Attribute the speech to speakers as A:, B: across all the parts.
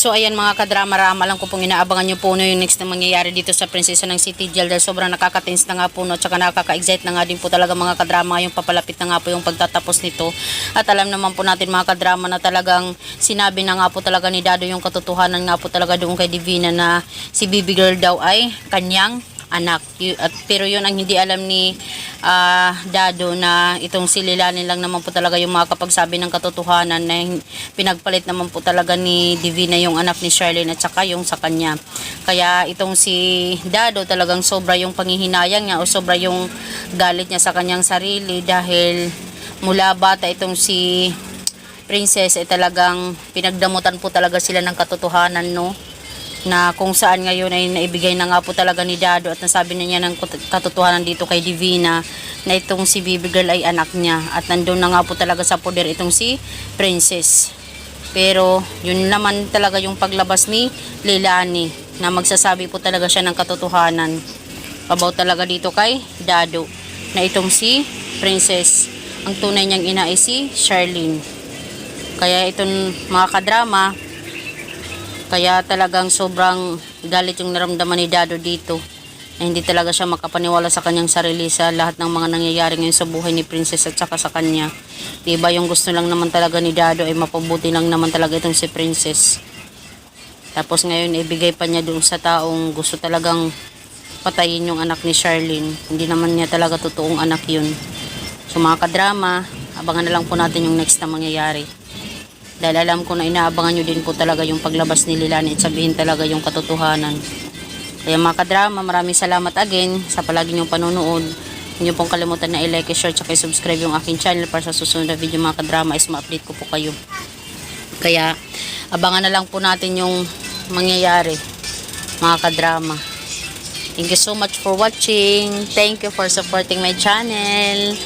A: So ayan mga kadrama-rama lang ko pong inaabangan nyo po no yung next na mangyayari dito sa Prinsesa ng City Jail dahil sobrang nakaka-tense na nga po no? At saka nakaka-excite na nga din po talaga mga kadrama. Yung papalapit na nga po yung pagtatapos nito. At alam naman po natin mga kadrama na talagang sinabi na nga po talaga ni Dado yung katotohanan nga po talaga doon kay Divina na si baby girl daw ay kanyang anak. At, pero yun ang hindi alam ni ah, Dado na itong si Lilanin lang naman po talaga yung makakapagsabi ng katotohanan na pinagpalit naman po talaga ni Divina yung anak ni Charlene at saka yung sa kanya. Kaya itong si Dado talagang sobra yung panghihinayang niya o sobra yung galit niya sa kanyang sarili dahil mula bata itong si Princess ay talagang pinagdamutan po talaga sila ng katotohanan no na kung saan ngayon ay naibigay na nga po talaga ni Dado at nasabi na niya ng katotohanan dito kay Divina na itong si Baby Girl ay anak niya at nandun na nga po talaga sa poder itong si Princess. Pero yun naman talaga yung paglabas ni Leilani na magsasabi po talaga siya ng katotohanan about talaga dito kay Dado na itong si Princess. Ang tunay niyang ina ay si Charlene. Kaya itong mga kadrama, kaya talagang sobrang galit yung naramdaman ni Dado dito. Na hindi talaga siya makapaniwala sa kanyang sarili sa lahat ng mga nangyayari ngayon sa buhay ni Princess at saka sa kanya. Diba yung gusto lang naman talaga ni Dado ay mapabuti lang naman talaga itong si Princess. Tapos ngayon ibigay pa niya doon sa taong gusto talagang patayin yung anak ni Charlene. Hindi naman niya talaga totoong anak yun. So mga kadrama, abangan na lang po natin yung next na mangyayari. Dahil alam ko na inaabangan nyo din po talaga yung paglabas ni Lilani at sabihin talaga yung katotohanan. Kaya mga kadrama, maraming salamat again sa palagi nyong panonood. Huwag niyo pong kalimutan na i-like, share, at subscribe yung aking channel para sa susunod na video mga kadrama is ma-update ko po kayo. Kaya abangan na lang po natin yung mangyayari mga kadrama. Thank you so much for watching. Thank you for supporting my channel.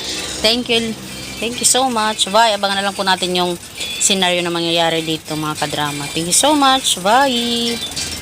A: Thank you. Thank you so much. Bye. Abangan na lang po natin yung scenario na mangyayari dito mga kadrama. Thank you so much. Bye.